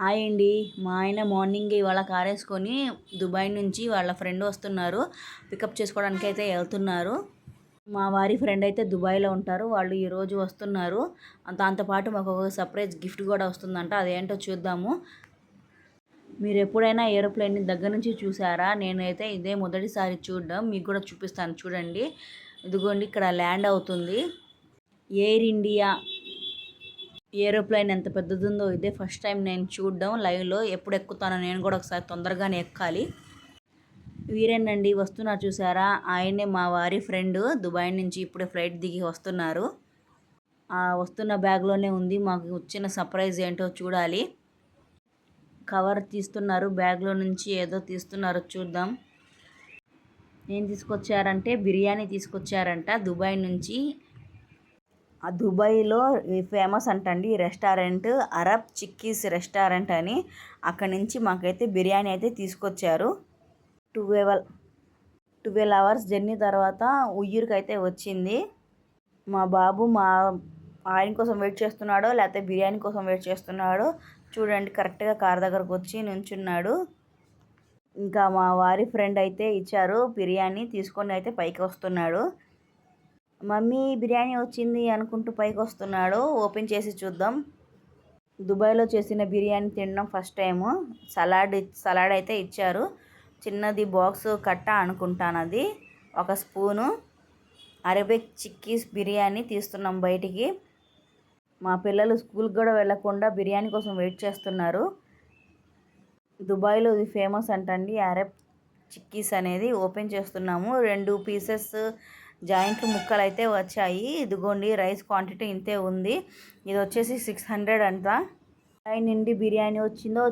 Hi అండి. మా ఆయన మార్నింగ్ ఇవాళ కార్ వేసుకొని దుబాయ్ నుంచి వాళ్ళ ఫ్రెండ్ వస్తున్నారు. పికప్ చేసుకోవడానికి అయితే వెళ్తున్నారు. మా వారి ఫ్రెండ్ అయితే దుబాయ్లో ఉంటారు. వాళ్ళు ఈరోజు వస్తున్నారు. దాంతోపాటు మాకు ఒక సర్ప్రైజ్ గిఫ్ట్ కూడా వస్తుందంట. అదేంటో చూద్దాము. మీరు ఎప్పుడైనా ఏరోప్లేన్ని దగ్గర నుంచి చూసారా? నేనైతే ఇదే మొదటిసారి చూడడం. మీకు కూడా చూపిస్తాను. చూడండి. ఇదిగోండి ఇక్కడ ల్యాండ్ అవుతుంది. ఎయిర్ ఇండియా ఏరోప్లేన్ ఎంత పెద్దదుందో ఇదే ఫస్ట్ టైం నేను చూడడం లైవ్లో. ఎప్పుడు ఎక్కుతానో నేను కూడా ఒకసారి తొందరగానే ఎక్కాలి. వీరేనండి వస్తున్నారు చూసారా? ఆయనే మా వారి ఫ్రెండ్. దుబాయ్ నుంచి ఇప్పుడే ఫ్లైట్ దిగి వస్తున్నారు. ఆ వస్తున్న బ్యాగ్లోనే ఉంది. మాకు వచ్చిన సర్ప్రైజ్ ఏంటో చూడాలి. కవర్ తీస్తున్నారు. బ్యాగ్లో నుంచి ఏదో తీస్తున్నారు చూద్దాం. ఏం తీసుకొచ్చారంటే బిర్యానీ తీసుకొచ్చారంట. దుబాయ్ నుంచి దుబాయ్లో ఫేమస్ అంటండి ఈ రెస్టారెంట్ అరబ్ చిక్కీస్ రెస్టారెంట్ అని. అక్కడి నుంచి మాకైతే బిర్యానీ అయితే తీసుకొచ్చారు. ట్వెల్వ్ ట్వెల్వ్ అవర్స్ జర్నీ తర్వాత ఉయ్యూరుకి అయితే వచ్చింది. మా బాబు మా ఆయన కోసం వెయిట్ చేస్తున్నాడో లేకపోతే బిర్యానీ కోసం వెయిట్ చేస్తున్నాడో చూడండి కరెక్ట్గా కార్ దగ్గరకు వచ్చి నుంచున్నాడు. ఇంకా మా వారి ఫ్రెండ్ అయితే ఇచ్చారు బిర్యానీ తీసుకొని అయితే పైకి వస్తున్నాడు. మమ్మీ బిర్యానీ వచ్చింది అనుకుంటూ పైకి వస్తున్నాడు ఓపెన్ చేసి చూద్దాం. దుబాయ్లో చేసిన బిర్యానీ తినడం ఫస్ట్ టైము. సలాడ్ సలాడ్ అయితే ఇచ్చారు. చిన్నది బాక్స్ కట్ట అనుకుంటాను అది. ఒక స్పూను అరబిక్ చిక్కీస్ బిర్యానీ తీస్తున్నాం బయటికి. మా పిల్లలు స్కూల్కి కూడా వెళ్ళకుండా బిర్యానీ కోసం వెయిట్ చేస్తున్నారు. దుబాయ్లో ఇది ఫేమస్ అంటండి. అరబ్ చిక్కీస్ అనేది ఓపెన్ చేస్తున్నాము. రెండు పీసెస్ జాయింట్ ముక్కలు అయితే వచ్చాయి. ఇదిగోండి రైస్ క్వాంటిటీ ఇంతే ఉంది. ఇది వచ్చేసి సిక్స్ హండ్రెడ్ అంట. నుండి బిర్యానీ వచ్చిందో